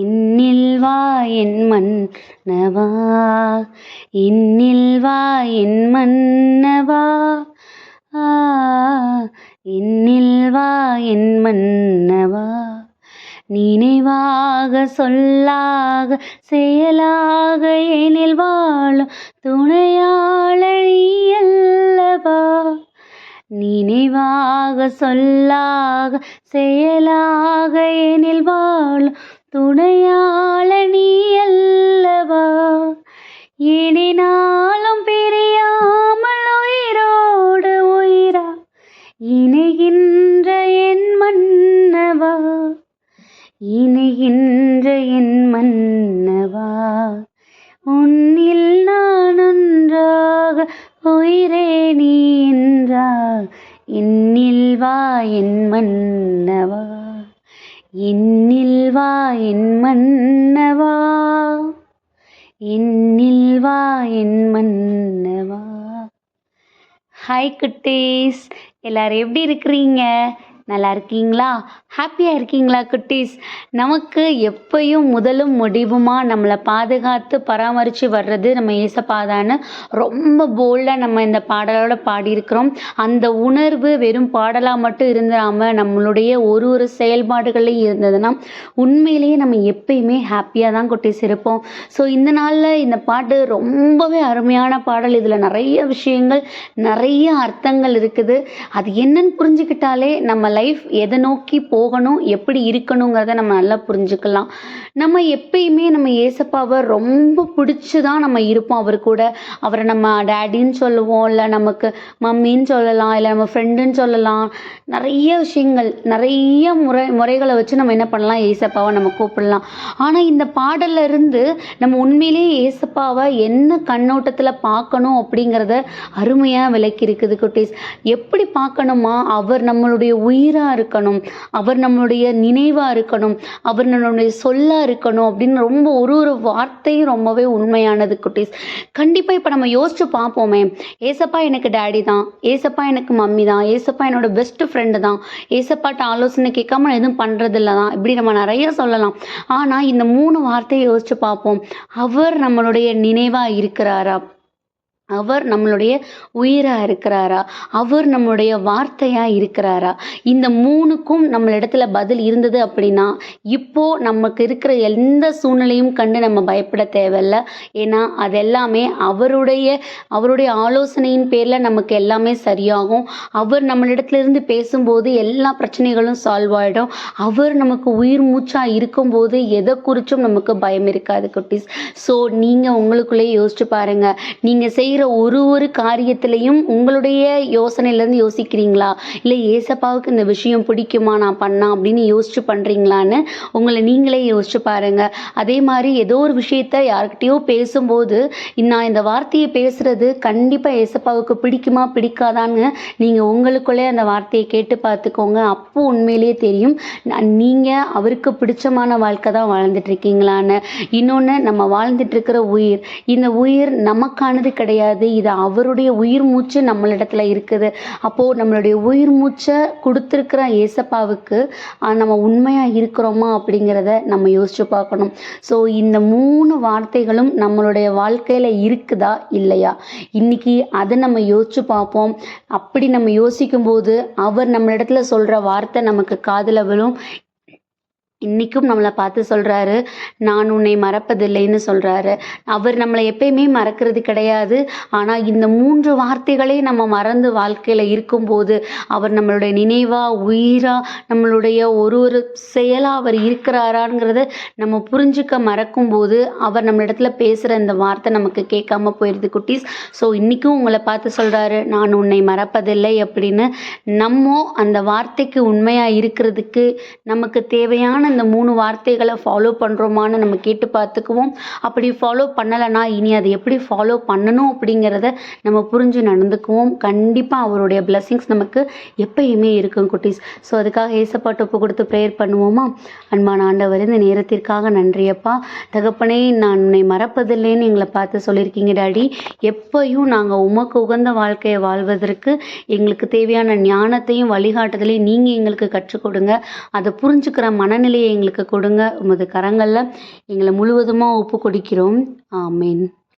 இன்னில் வா என் மன்னவா இன்னில் வா என் மன்னவா இன்னில் வா என் மன்னவா. நினைவாக சொல்லாக செயலாக எனில் வாழும் துணையாளியல்லவா நினைவாக சொல்லாக செயலாக எனில் வாழும் துணையாளனி அல்லவா இனினாலும் பிரியாமல் உயிரோடு உயிரா? இணைகின்ற என் மன்னவா? இணைகின்ற என் மன்னவா? உன்னில் நான் ஒன்றாக உயிரே நீ என்றாக இன்னில் வா என் மன்னவா? இன்னில் வா என் மன்னவா. இன்னில் வா என் மன்னவா. ஹாய் குட்டீஸ். எல்லாரும் எப்படி இருக்கிறீங்க? நல்லா இருக்கீங்களா? ஹாப்பியாக இருக்கீங்களா குட்டீஸ்? நமக்கு எப்பயும் முதலும் முடிவுமா நம்மளை பாதுகாத்து பராமரித்து வர்றது நம்ம ஏசப்பாதான்னு ரொம்ப போல்டாக நம்ம இந்த பாடலோட பாடியிருக்கிறோம். அந்த உணர்வு வெறும் பாடலாக மட்டும் இருந்தாமல் நம்மளுடைய ஒரு ஒரு செயல்பாடுகளையும் இருந்ததுன்னா உண்மையிலேயே நம்ம எப்பயுமே ஹாப்பியாக தான் குட்டீஸ் இருப்போம். ஸோ இந்த நாளில் இந்த பாட்டு ரொம்பவே அருமையான பாடல். இதில் நிறைய விஷயங்கள் நிறைய அர்த்தங்கள் இருக்குது. அது என்னன்னு புரிஞ்சுக்கிட்டாலே நம்ம லைஃப் லைஃப் எதை நோக்கி போகணும் எப்படி இருக்கணுங்கிறத நம்ம நல்லா புரிஞ்சுக்கலாம். நம்ம எப்பயுமே நம்ம ஏசப்பாவை ரொம்ப பிடிச்சி தான் நம்ம இருப்போம். அவர் கூட அவரை நம்ம டேடின்னு சொல்லுவோம் இல்லை நமக்கு மம்மின்னு சொல்லலாம் இல்லை நம்ம ஃப்ரெண்டுன்னு சொல்லலாம். நிறைய விஷயங்கள் நிறைய முறை முறைகளை வச்சு நம்ம என்ன பண்ணலாம்? ஏசப்பாவை நம்ம கூப்பிடலாம். ஆனால் இந்த பாடல்ல இருந்து நம்ம உண்மையிலேயே ஏசப்பாவை என்ன கண்ணோட்டத்தில் பார்க்கணும் அப்படிங்கிறத அருமையாக விளக்கி இருக்குது குட்டீஸ். எப்படி பார்க்கணுமா? அவர் நம்மளுடைய உயிராக இருக்கணும். அவர் நம்மளுடைய நினைவாக இருக்கணும். அவர் நம்மளுடைய சொல்லாக இருக்கணும் அப்படின்னு ரொம்ப ஒரு ஒரு வார்த்தையும் ரொம்பவே உண்மையானது குட்டீஸ். கண்டிப்பாக இப்போ நம்ம யோசிச்சு பார்ப்போமே. ஏசப்பா எனக்கு டேடி தான். ஏசப்பா எனக்கு மம்மி தான். ஏசப்பா என்னோட பெஸ்ட் ஃப்ரெண்டு தான். ஏசப்பாட்ட ஆலோசனை கேட்காம நான் எதுவும் பண்ணுறதில்ல தான். இப்படி நம்ம நிறைய சொல்லலாம். ஆனால் இந்த மூணு வார்த்தையை யோசிச்சு பார்ப்போம். அவர் நம்மளுடைய நினைவாக இருக்கிறாரா? அவர் நம்மளுடைய உயிராக இருக்கிறாரா? அவர் நம்மளுடைய வார்த்தையாக இருக்கிறாரா? இந்த மூணுக்கும் நம்மளிடத்துல பதில் இருந்தது அப்படின்னா இப்போ நமக்கு இருக்கிற எந்த சூழ்நிலையும் கண்டு நம்ம பயப்பட தேவையில்ல. ஏன்னா அது எல்லாமே அவருடைய அவருடைய ஆலோசனையின் பேரில் நமக்கு எல்லாமே சரியாகும். அவர் நம்மளிடத்துல இருந்து பேசும்போது எல்லா பிரச்சனைகளும் சால்வ் ஆகிடும் அவர் நமக்கு உயிர் மூச்சாக இருக்கும்போது எதை குறிச்சும் நமக்கு பயம் இருக்காது குட்டீஸ். ஸோ நீங்கள் உங்களுக்குள்ளேயே யோசிச்சு பாருங்கள் நீங்கள் செய்கிற ஒரு ஒரு காரியத்திலையும் உங்களுடைய யோசனையிலேருந்து யோசிக்கிறீங்களா? இல்லை ஏசப்பாவுக்கு இந்த விஷயம் பிடிக்குமா நான் பண்ணா அப்படின்னு யோசிச்சு பண்ணுறீங்களான்னு உங்களை நீங்களே யோசிச்சு பாருங்கள் அதே மாதிரி ஏதோ ஒரு விஷயத்த யார்கிட்டயோ பேசும்போது நான் இந்த வார்த்தையை பேசுகிறது கண்டிப்பாக ஏசப்பாவுக்கு பிடிக்குமா பிடிக்காதான்னு நீங்கள் உங்களுக்குள்ளே அந்த வார்த்தையை கேட்டு பார்த்துக்கோங்க. அப்போ உண்மையிலேயே தெரியும் நீங்கள் அவருக்கு பிடிச்சமான வாழ்க்கை தான் வாழ்ந்துட்டு இருக்கீங்களான்னு. இன்னொன்று நம்ம வாழ்ந்துட்டு இருக்கிற உயிர் இந்த உயிர் நமக்கானது கிடையாது. இது அவருடைய உயிர் மூச்சு நம்மளிடத்துல இருக்குது. அப்போது நம்மளுடைய உயிர் மூச்சை கொடுத்துருக்கிற ஏசப்பாவுக்கு நம்ம உண்மையாக இருக்கிறோமா? அப்படிங்கிறத நம்ம யோசிச்சு பார்க்கணும். ஸோ இந்த மூணு வார்த்தைகளும் நம்மளுடைய வாழ்க்கையில் இருக்குதா? இல்லையா? இன்னைக்கு அதை நம்ம யோசிச்சு பார்ப்போம். அப்படி நம்ம யோசிக்கும்போது அவர் நம்மளிடத்துல சொல்கிற வார்த்தை நமக்கு காதில் விழும். இன்றைக்கும் நம்மளை பார்த்து சொல்கிறாரு நான் உன்னை மறப்பதில்லைன்னு சொல்கிறாரு அவர் நம்மளை எப்பயுமே மறக்கிறது கிடையாது. ஆனால் இந்த மூன்று வார்த்தைகளே நம்ம மறந்து வாழ்க்கையில் இருக்கும்போது அவர் நம்மளுடைய நினைவாக உயிராக நம்மளுடைய ஒரு ஒரு செயலாக அவர் இருக்கிறாராங்கிறத நம்ம புரிஞ்சுக்க மறக்கும்போது அவர் நம்ம இடத்துல பேசுகிற இந்த வார்த்தை நமக்கு கேட்காம போயிடுது குட்டீஸ். ஸோ இன்றைக்கும் உங்களை பார்த்து சொல்கிறாரு நான் உன்னை மறப்பதில்லை அப்படின்னு. நம்ம அந்த வார்த்தைக்கு உண்மையாக இருக்கிறதுக்கு நமக்கு தேவையான இந்த மூணு வார்த்தைகளை ஃபாலோ பண்ணுறோமான்னு நம்ம கேட்டு பார்த்துக்குவோம். அப்படி ஃபாலோ பண்ணலைன்னா இனி அதை எப்படி ஃபாலோ பண்ணணும் அப்படிங்கிறத நம்ம புரிஞ்சு நடந்துக்குவோம். கண்டிப்பாக அவருடைய blessings நமக்கு எப்பயுமே இருக்கும் குட்டீஸ். ஸோ அதுக்காக ஏசப்பாட்டு ஒப்பு கொடுத்து ப்ரேயர் பண்ணுவோமா? அன்பான ஆண்டவர் இந்த நேரத்திற்காக நன்றியப்பா தகப்பனே நான் உன்னை மறப்பதில்லைன்னு எங்களை பார்த்து சொல்லியிருக்கீங்க டாடி. எப்பயும் நாங்கள் உமக்கு உகந்த வாழ்க்கையை வாழ்வதற்கு எங்களுக்கு தேவையான ஞானத்தையும் வழிகாட்டுதலையும் நீங்கள் எங்களுக்கு கற்றுக் கொடுங்க. அதை புரிஞ்சுக்கிற மனநிலையை கிருபையை எங்களுக்கு கொடுங்க. உமது கரங்களில் எங்களை முழுவதுமாக ஒப்பு கொடுக்கிறோம் ஆமேன்.